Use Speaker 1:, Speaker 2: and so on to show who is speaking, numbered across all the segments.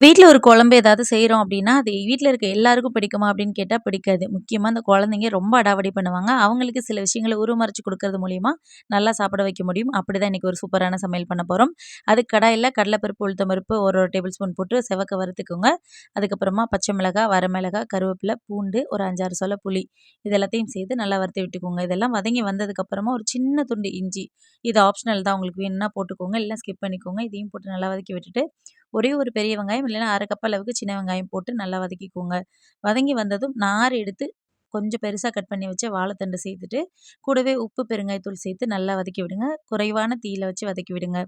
Speaker 1: வீட்டில் ஒரு குழம்பு ஏதாவது செய்கிறோம் அப்படின்னா அது வீட்டில் இருக்க எல்லாருக்கும் பிடிக்குமா அப்படின்னு கேட்டால் பிடிக்காது. முக்கியமாக அந்த குழந்தைங்க ரொம்ப அடாவடி பண்ணுவாங்க. அவங்களுக்கு சில விஷயங்களை உருமறைச்சு கொடுக்கறது மூலிமா நல்லா சாப்பிட வைக்க முடியும். அப்படி தான் இன்றைக்கி ஒரு சூப்பரான சமையல் பண்ண போகிறோம் அதுக்கு கடாயில் கடலைப்பருப்பு, உளுத்தம் பருப்பு ஒரு ஒரு டேபிள் ஸ்பூன் போட்டு செவக்க வறுத்துக்கோங்க. அதுக்கப்புறமா பச்சை மிளகாய், வரமிளகாய், கருவேப்பிலை, பூண்டு, ஒரு 5, 6 சொல புளி இது எல்லாத்தையும் சேர்த்து நல்லா வறுத்து விட்டுக்கோங்க. இதெல்லாம் வதங்கி வந்ததுக்கப்புறமா ஒரு சின்ன துண்டு இஞ்சி, இது ஆப்ஷனல் தான் உங்களுக்கு வேணும்னா போட்டுக்கோங்க. இல்லை ஸ்கிப் பண்ணிக்கோங்க. இதையும் போட்டு நல்லா வதக்கி விட்டுட்டு, ஒரே ஒரு பெரிய வெங்காயம் இல்லைன்னா அரை கப் அளவுக்கு சின்ன வெங்காயம் போட்டு நல்லா வதக்கிக்கோங்க. வதங்கி வந்ததும் நார் எடுத்து கொஞ்சம் பெருசாக கட் பண்ணி வச்ச வாழைத்தண்டு சேர்த்துட்டு, கூடவே உப்பு, பெருங்காயத்தூள் சேர்த்து நல்லா வதக்கி விடுங்க. குறைவான தீயில வச்சு வதக்கி விடுங்க.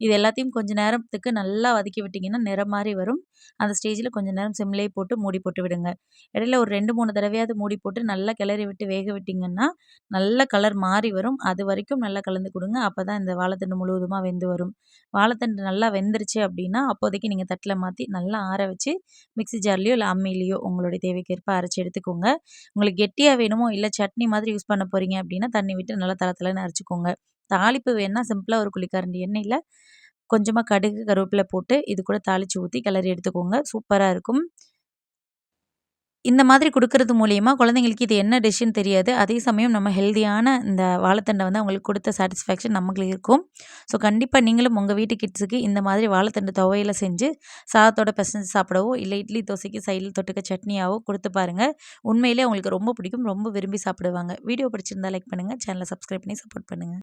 Speaker 1: இது எல்லாத்தையும் கொஞ்ச நேரத்துக்கு நல்லா வதக்கி விட்டிங்கன்னா நிறம் மாதிரி வரும். அந்த ஸ்டேஜில் கொஞ்ச நேரம் சிம்லேயே போட்டு மூடி போட்டு விடுங்க. இடையில ஒரு 2, 3 தடவையாவது மூடி போட்டு நல்லா கிளறி விட்டு வேக விட்டிங்கன்னா நல்ல கலர் மாறி வரும். அது வரைக்கும் நல்லா கலந்து கொடுங்க அப்போ தான் இந்த வாழைத்தண்டு முழுவதுமாக வெந்து வரும். வாழைத்தண்டு நல்லா வெந்துருச்சு அப்படின்னா அப்போதைக்கு நீங்கள் தட்டில் மாற்றி நல்லா ஆற வச்சு, மிக்ஸி ஜார்லேயோ இல்லை அம்மிலேயோ உங்களுடைய தேவைக்கேற்ப அரைச்சி எடுத்துக்கோங்க. உங்களுக்கு கெட்டியாக வேணுமோ, இல்லை சட்னி மாதிரி யூஸ் பண்ண போகிறீங்க அப்படின்னா தண்ணி விட்டு நல்லா தள அரைச்சிக்கோங்க தாளிப்பு வேணால் சிம்பிளாக ஒரு குழிக்கரண்டி எண்ணெயில் கொஞ்சமாக கடுகு, கருவேப்பில போட்டு இது கூட தாளித்து ஊற்றி கிளறி எடுத்துக்கோங்க. சூப்பராக இருக்கும். இந்த மாதிரி கொடுக்கறது மூலயமா குழந்தைங்களுக்கு இது என்ன டிஷ்ஷுன்னு தெரியாது. அதே சமயம் நம்ம ஹெல்த்தியான இந்த வாழைத்தண்டை வந்து அவங்களுக்கு கொடுத்த சாட்டிஸ்ஃபேக்ஷன் நம்மளுக்கு இருக்கும். ஸோ கண்டிப்பாக நீங்களும் உங்கள் வீட்டு கிட்ஸுக்கு இந்த மாதிரி வாழைத்தண்டு துவையில் செஞ்சு சாதத்தோட பிசைஞ்சு சாப்பிடவோ, இல்லை இட்லி, தோசைக்கு சைடில் தொட்டுக்க சட்னியாவோ கொடுத்து பாருங்கள் உண்மையிலேயே அவங்களுக்கு ரொம்ப பிடிக்கும். ரொம்ப விரும்பி சாப்பிடுவாங்க. வீடியோ பிடிச்சிருந்தா லைக் பண்ணுங்கள் சேனலை சப்ஸ்கிரைப் பண்ணி சப்போர்ட் பண்ணுங்கள்